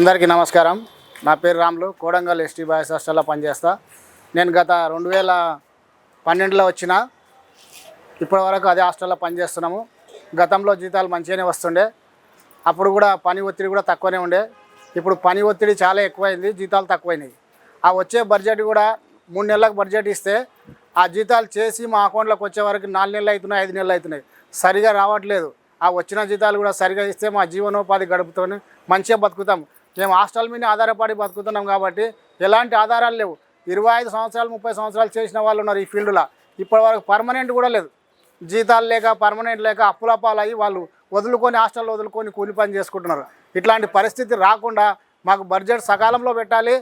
అందరికీ నమస్కారం. నా పేరు రాములు. కోడంగల్ ఎస్టీ బాయ్స్ హాస్టల్లో పనిచేస్తా. నేను గత రెండు వేల పన్నెండులో వచ్చిన. ఇప్పటి వరకు అదే హాస్టల్లో పనిచేస్తున్నాము. గతంలో జీతాలు మంచిగానే వస్తుండే. అప్పుడు కూడా పని ఒత్తిడి కూడా తక్కువనే ఉండే. ఇప్పుడు పని ఒత్తిడి చాలా ఎక్కువైంది. జీతాలు తక్కువైనాయి. ఆ వచ్చే బడ్జెట్ కూడా మూడు నెలలకు బడ్జెట్ ఇస్తే ఆ జీతాలు చేసి మా అకౌంట్లోకి వచ్చే వరకు నాలుగు నెలలు అవుతున్నాయి ఐదు నెలలు అవుతున్నాయి. సరిగా రావట్లేదు. ఆ వచ్చిన జీతాలు కూడా సరిగా ఇస్తే మా జీవనోపాధి గడుపుతూనే మంచిగా బతుకుతాం. మేము హాస్టల్ మీద ఆధారపడి బతుకుతున్నాం కాబట్టి ఎలాంటి ఆధారాలు లేవు. ఇరవై ఐదు సంవత్సరాలు ముప్పై సంవత్సరాలు చేసిన వాళ్ళు ఉన్నారు ఈ ఫీల్డ్లో. ఇప్పటి వరకు పర్మనెంట్ కూడా లేదు. జీతాలు లేక పర్మనెంట్ లేక అప్పుల అయ్యి వాళ్ళు వదులుకొని హాస్టల్లో వదులుకొని కూలి పని చేసుకుంటున్నారు. ఇట్లాంటి పరిస్థితి రాకుండా మాకు బడ్జెట్ సకాలంలో పెట్టాలి.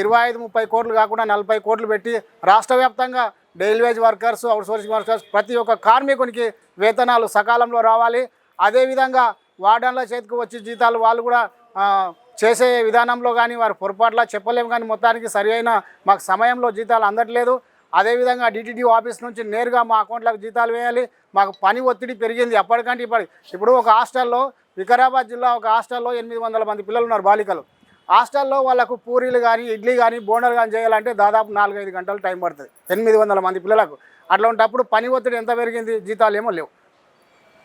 ఇరవై ఐదు ముప్పై కోట్లు కాకుండా నలభై కోట్లు పెట్టి రాష్ట్ర వ్యాప్తంగా daily wage workers outsourcing workers ప్రతి ఒక్క కార్మికునికి వేతనాలు సకాలంలో రావాలి. అదేవిధంగా వార్డన్ల చేతికి వచ్చి జీతాలు వాళ్ళు కూడా చేసే విధానంలో కానీ వారు పొరపాట్ల చెప్పలేము కానీ మొత్తానికి సరి అయిన మాకు సమయంలో జీతాలు అందట్లేదు. అదేవిధంగా డిటిడి ఆఫీస్ నుంచి నేరుగా మా అకౌంట్లకు జీతాలు వేయాలి. మాకు పని ఒత్తిడి పెరిగింది అప్పటికంటే ఇప్పటి ఇప్పుడు ఒక హాస్టల్లో వికారాబాద్ జిల్లా ఒక హాస్టల్లో ఎనిమిది వందల మంది పిల్లలు ఉన్నారు బాలికలు. హాస్టల్లో వాళ్ళకు పూరీలు కానీ ఇడ్లీ కానీ బోండాలు కానీ చేయాలంటే దాదాపు నాలుగైదు గంటలు టైం పడుతుంది. ఎనిమిది వందల మంది పిల్లలకు. అట్లా ఉన్నప్పుడు పని ఒత్తిడి ఎంత పెరిగింది? జీతాలు ఏమో లేవు.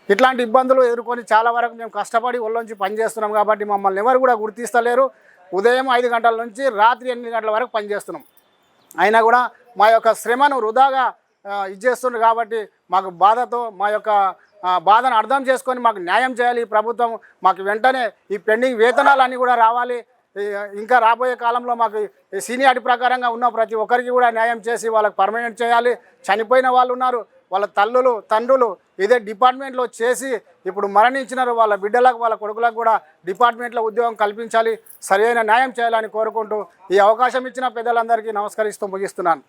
ఇట్లాంటి ఇబ్బందులు ఎదుర్కొని చాలా వరకు మేము కష్టపడి ఒళ్ళొంచి పనిచేస్తున్నాం కాబట్టి మమ్మల్ని ఎవరు కూడా గుర్తిస్తలేరు. ఉదయం ఐదు గంటల నుంచి రాత్రి ఎనిమిది గంటల వరకు పనిచేస్తున్నాం అయినా కూడా మా యొక్క శ్రమను వృధాగా ఆ, ఇచ్చేస్తున్నారు కాబట్టి మాకు బాధతో మా యొక్క బాధను అర్థం చేసుకొని మాకు న్యాయం చేయాలి ఈ ప్రభుత్వం. మాకు వెంటనే ఈ పెండింగ్ వేతనాలన్నీ కూడా రావాలి. ఇంకా రాబోయే కాలంలో మాకు సీనియారిటీ ప్రకారంగా ఉన్న ప్రతి ఒక్కరికి కూడా న్యాయం చేసి వాళ్ళకి పర్మనెంట్ చేయాలి. చనిపోయిన వాళ్ళు ఉన్నారు. వాళ్ళ తల్లులు తండ్రులు ఇదే డిపార్ట్మెంట్లో చేసి ఇప్పుడు మరణించినారు వాళ్ళ బిడ్డలకు వాళ్ళ కొడుకులకు కూడా డిపార్ట్మెంట్లో ఉద్యోగం కల్పించాలి సరైన న్యాయం చేయాలని కోరుకుంటూ ఈ అవకాశం ఇచ్చిన పెద్దలందరికీ నమస్కరిస్తూ ముగిస్తున్నాను.